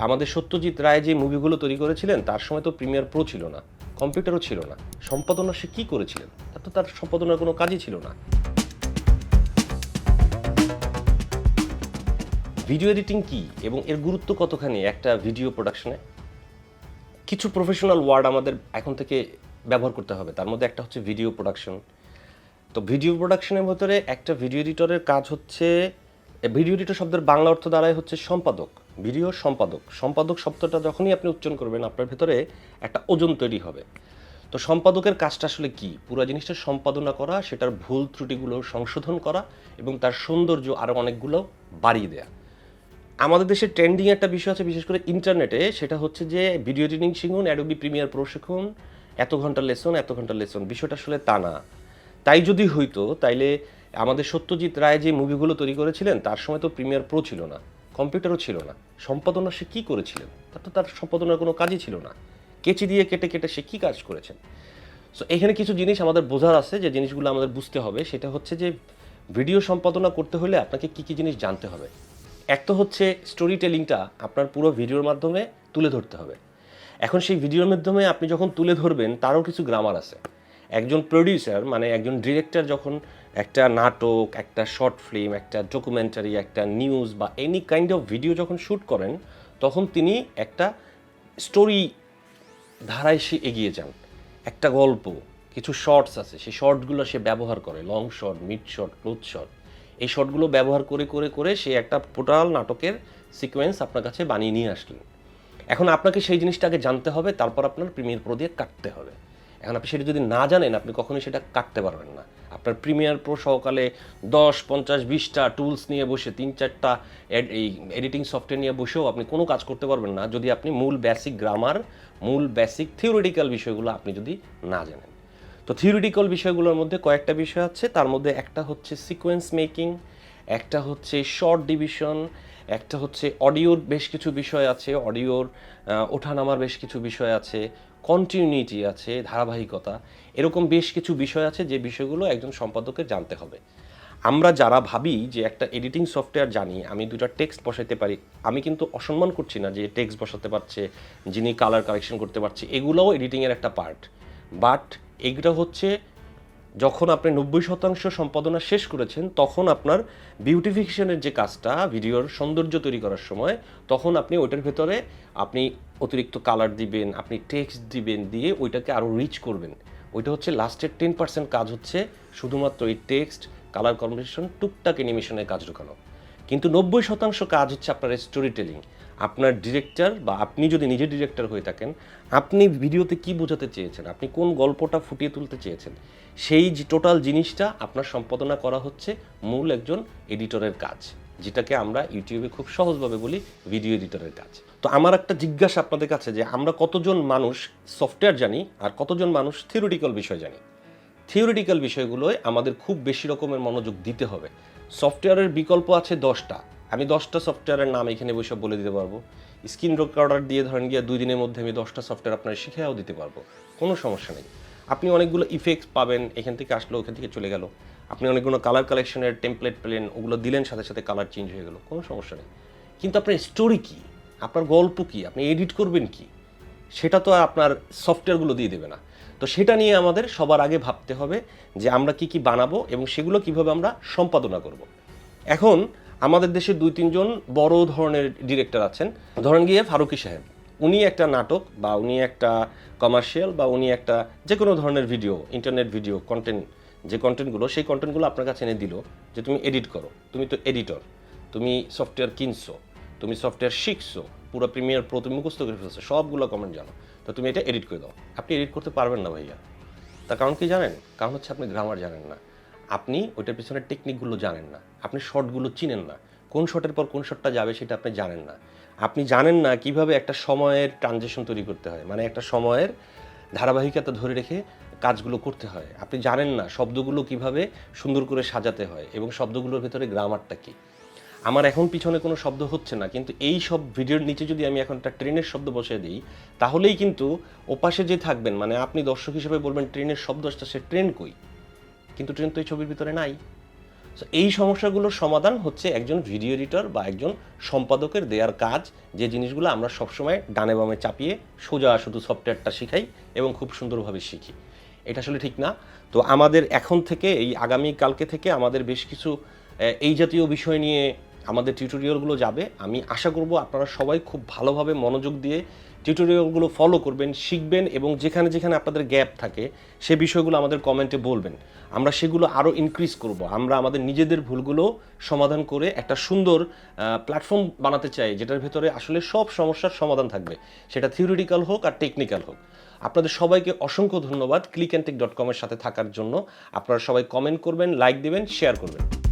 আমাদের সত্যজিৎ রায় যে মুভিগুলো তৈরি করেছিলেন, তার সময় তো প্রিমিয়ার প্রো ছিল না, কম্পিউটারও ছিল না। সম্পাদনা সে কী করেছিলেন? তার তো তার সম্পাদনার কোনো কাজই ছিল না। ভিডিও এডিটিং কি এবং এর গুরুত্ব কতখানি একটা ভিডিও প্রোডাকশনে? কিছু প্রফেশনাল ওয়ার্ড আমাদের এখন থেকে ব্যবহার করতে হবে। তার মধ্যে একটা হচ্ছে ভিডিও প্রোডাকশন। তো ভিডিও প্রোডাকশনের ভেতরে একটা ভিডিও এডিটরের কাজ হচ্ছে, ভিডিও এডিটর শব্দের বাংলা অর্থ দ্বারাই হচ্ছে সম্পাদক। ভিডিও সম্পাদক। সম্পাদক শব্দটা যখনই আপনি উচ্চারণ করবেন, আপনার ভেতরে একটা ওজন তৈরি হবে। তো সম্পাদকের কাজটা আসলে কি? পুরো জিনিসটা সম্পাদনা করা, সেটার ভুল ত্রুটিগুলো সংশোধন করা এবং তার সৌন্দর্য আরও অনেকগুলো বাড়িয়ে দেয়া। আমাদের দেশে ট্রেন্ডিং একটা বিষয় আছে, বিশেষ করে ইন্টারনেটে সেটা হচ্ছে যে ভিডিও এডিটিং শিখুন অ্যাডোবি প্রিমিয়ার প্রো শিখুন, এত ঘণ্টা লেসন এত ঘণ্টা লেসন বিষয়টা আসলে তা না। তাই যদি হইতো, তাইলে আমাদের সত্যজিৎ রায় যে মুভিগুলো তৈরি করেছিলেন, তার সময় তো প্রিমিয়ার প্রো ছিল না। কম্পিউটারও ছিল না। সম্পাদনা সে কী করেছিলেন? তার তো তার সম্পাদনার কোনো কাজই ছিল না। কেচি দিয়ে কেটে কেটে সে কী কাজ করেছেন? সো এখানে কিছু জিনিস আমাদের বোঝার আছে, যে জিনিসগুলো আমাদের বুঝতে হবে। সেটা হচ্ছে যে ভিডিও সম্পাদনা করতে হলে আপনাকে কী কী জিনিস জানতে হবে। এক তো হচ্ছে স্টোরি টেলিংটা আপনার পুরো ভিডিওর মাধ্যমে তুলে ধরতে হবে। এখন সেই ভিডিওর মাধ্যমে আপনি যখন তুলে ধরবেন, তারও কিছু গ্রামার আছে। একজন প্রডিউসার মানে একজন ডিরেক্টর যখন একটা নাটক, একটা শর্ট ফিল্ম একটা ডকুমেন্টারি একটা নিউজ বা এনি কাইন্ড অফ ভিডিও যখন শ্যুট করেন, তখন তিনি একটা স্টোরি ধারায় সে এগিয়ে যান। একটা গল্প, কিছু শর্টস আছে, সেই শর্টগুলো সে ব্যবহার করে long shot mid shot close shot এই শর্টগুলো ব্যবহার করে করে করে সে একটা টোটাল নাটকের সিকোয়েন্স আপনার কাছে বানিয়ে নিয়ে আসলেন। এখন আপনাকে সেই জিনিসটাকে জানতে হবে, তারপর আপনার প্রিমিয়ার প্রো দিয়ে কাটতে হবে। এখন আপনি সেটা যদি না জানেন, আপনি কখনোই সেটা কাটতে পারবেন না। আপনার প্রিমিয়ার প্রো সহকালে দশ, পঞ্চাশ, বিশটা টুলস নিয়ে বসে, তিন, চারটা এই এডিটিং সফটওয়্যার নিয়ে বসেও আপনি কোনো কাজ করতে পারবেন না, যদি আপনি মূল বেসিক গ্রামার মূল বেসিক থিওরিটিক্যাল বিষয়গুলো আপনি যদি না জানেন। তো থিওরিটিক্যাল বিষয়গুলোর মধ্যে কয়েকটা বিষয় আছে, তার মধ্যে একটা হচ্ছে সিকোয়েন্স মেকিং একটা হচ্ছে শর্ট ডিভিশন একটা হচ্ছে অডিওর বেশ কিছু বিষয় আছে অডিওর ওঠানামার বেশ কিছু বিষয় আছে কন্টিনিউটি আছে, ধারাবাহিকতা, এরকম বেশ কিছু বিষয় আছে যে বিষয়গুলো একজন সম্পাদকের জানতে হবে। আমরা যারা ভাবি যে একটা এডিটিং সফটওয়্যার জানি, আমি দুটো টেক্সট বসাইতে পারি, আমি কিন্তু অসম্মান করছি না যে টেক্সট বসাতে পারছে, যিনি কালার কারেকশন করতে পারছে, এগুলোও এডিটিংয়ের একটা পার্ট বাট এইটা হচ্ছে যখন আপনি নব্বই শতাংশ সম্পাদনা শেষ করেছেন, তখন আপনার বিউটিফিকেশনের যে কাজটা, ভিডিওর সৌন্দর্য তৈরি করার সময়, তখন আপনি ওইটার ভেতরে আপনি অতিরিক্ত কালার দিবেন, আপনি টেক্সট দিবেন, দিয়ে ওইটাকে আরও রিচ করবেন। ওইটা হচ্ছে লাস্টের টেন পার্সেন্ট কাজ হচ্ছে, শুধুমাত্র এই টেক্সট কালার কম্বিনেশন টুকটাক অ্যানিমেশনের কাজ ঢোকানো। কিন্তু নব্বই শতাংশ কাজ হচ্ছে আপনার স্টোরি টেলিং আপনার ডিরেক্টর বা আপনি যদি নিজে ডিরেক্টর হয়ে থাকেন, আপনি ভিডিওতে কি বোঝাতে চেয়েছেন? আপনি কোন গল্পটা ফুটিয়ে তুলতে চেয়েছেন? সেই টোটাল জিনিসটা আপনার সম্পাদনা করা হচ্ছে মূল একজন এডিটরের কাজ, যেটাকে আমরা ইউটিউবে খুব সহজভাবে বলি ভিডিও এডিটরের কাজ। তো আমার একটা জিজ্ঞাসা আপনাদের কাছে যে আমরা কতজন মানুষ সফটওয়্যার জানি আর কতজন মানুষ থিওরিটিক্যাল বিষয় জানি? থিওরিটিক্যাল বিষয়গুলোয় আমাদের খুব বেশি রকমের মনোযোগ দিতে হবে। সফটওয়্যারের বিকল্প আছে দশটা। আমি দশটা সফটওয়্যারের নাম এখানে বসে বলে দিতে পারব। স্ক্রিন রেকর্ডার দিয়ে ধরেন গিয়ে দুই দিনের মধ্যে আমি দশটা সফটওয়্যার আপনার শিখেও দিতে পারব। কোনো সমস্যা নেই। আপনি অনেকগুলো ইফেক্টস পাবেন, এখান থেকে আসলো, ওখান থেকে চলে গেল। আপনি অনেকগুলো কালার কালেকশনের টেমপ্লেট পেলেন, ওগুলো দিলেন, সাথে সাথে কালার চেঞ্জ হয়ে গেল। কোনো সমস্যা নেই। কিন্তু আপনার স্টোরি কি? আপনার গল্প কি? আপনি এডিট করবেন কি? সেটা তো আপনার সফটওয়্যারগুলো দিয়ে দেবে না। তো সেটা নিয়ে আমাদের সবার আগে ভাবতে হবে যে আমরা কি কি বানাবো এবং সেগুলো কীভাবে আমরা সম্পাদনা করব। এখন আমাদের দেশে দুই তিনজন বড় ধরনের ডিরেক্টর আছেন। ধরেন গিয়ে ফারুকি সাহেব। উনি একটা নাটক বা উনি একটা কমার্শিয়াল বা উনি একটা যে কোনো ধরনের ভিডিও ইন্টারনেট ভিডিও কন্টেন্ট যে কন্টেন্টগুলো সেই কন্টেন্টগুলো আপনার কাছে এনে দিল যে তুমি এডিট করো। তুমি তো এডিটর তুমি সফটওয়্যার কিনছো, তুমি সফটওয়্যার শিখছো, পুরো প্রিমিয়ার প্রো তুমি মুখস্থ করে ফেলছো, সবগুলো কমেন্ট জানো। তো তুমি এটা এডিট করে দাও। আপনি এডিট করতে পারবেন না ভাইয়া। তার কারণ কি জানেন? কারণ হচ্ছে আপনি গ্রামার জানেন না। আপনি ওইটার পিছনে টেকনিকগুলো জানেন না। আপনি শর্টগুলো চিনেন না। কোন শটের পর কোন শটটা যাবে সেটা আপনি জানেন না। আপনি জানেন না কীভাবে একটা সময়ের ট্রানজেকশন তৈরি করতে হয়। মানে একটা সময়ের ধারাবাহিকতা ধরে রেখে কাজগুলো করতে হয়। আপনি জানেন না শব্দগুলো কীভাবে সুন্দর করে সাজাতে হয় এবং শব্দগুলোর ভেতরে গ্রামারটা কী। আমার এখন পিছনে কোনো শব্দ হচ্ছে না, কিন্তু এই সব ভিডিওর নিচে যদি আমি এখন একটা ট্রেনের শব্দ বসিয়ে দিই, তাহলেই কিন্তু ওপাশে যে থাকবেন মানে আপনি দর্শক হিসেবে বলবেন ট্রেনের শব্দ আসছে, সে ট্রেন কই? কিন্তু ট্রেন তো এই ছবির ভিতরে নাই। এই সমস্যাগুলোর সমাধান হচ্ছে একজন ভিডিও এডিটর বা একজন সম্পাদকের দেওয়ার কাজ, যে জিনিসগুলো আমরা সবসময় ডানে বামে চাপিয়ে সোজা শুধু সফটওয়্যারটা শিখাই এবং খুব সুন্দরভাবে শিখি। এটা আসলে ঠিক না। তো আমাদের এখন থেকে, এই আগামী কালকে থেকে আমাদের বেশ কিছু এই জাতীয় বিষয় নিয়ে আমাদের টিউটোরিয়ালগুলো যাবে। আমি আশা করব আপনারা সবাই খুব ভালোভাবে মনোযোগ দিয়ে টিউটোরিয়ালগুলো ফলো করবেন, শিখবেন এবং যেখানে যেখানে আপনাদের গ্যাপ থাকে, সে বিষয়গুলো আমাদের কমেন্টে বলবেন। আমরা সেগুলো আরও ইনক্রিজ করব। আমরা আমাদের নিজেদের ভুলগুলো সমাধান করে একটা সুন্দর প্ল্যাটফর্ম বানাতে চাই, যেটার ভেতরে আসলে সব সমস্যার সমাধান থাকবে। সেটা থিওরিটিক্যাল হোক আর টেকনিক্যাল হোক। আপনাদের সবাইকে অসংখ্য ধন্যবাদ ক্লিক অ্যান্ড টেক ডট কমের সাথে থাকার জন্য। আপনারা সবাই কমেন্ট করবেন লাইক দেবেন শেয়ার করবেন।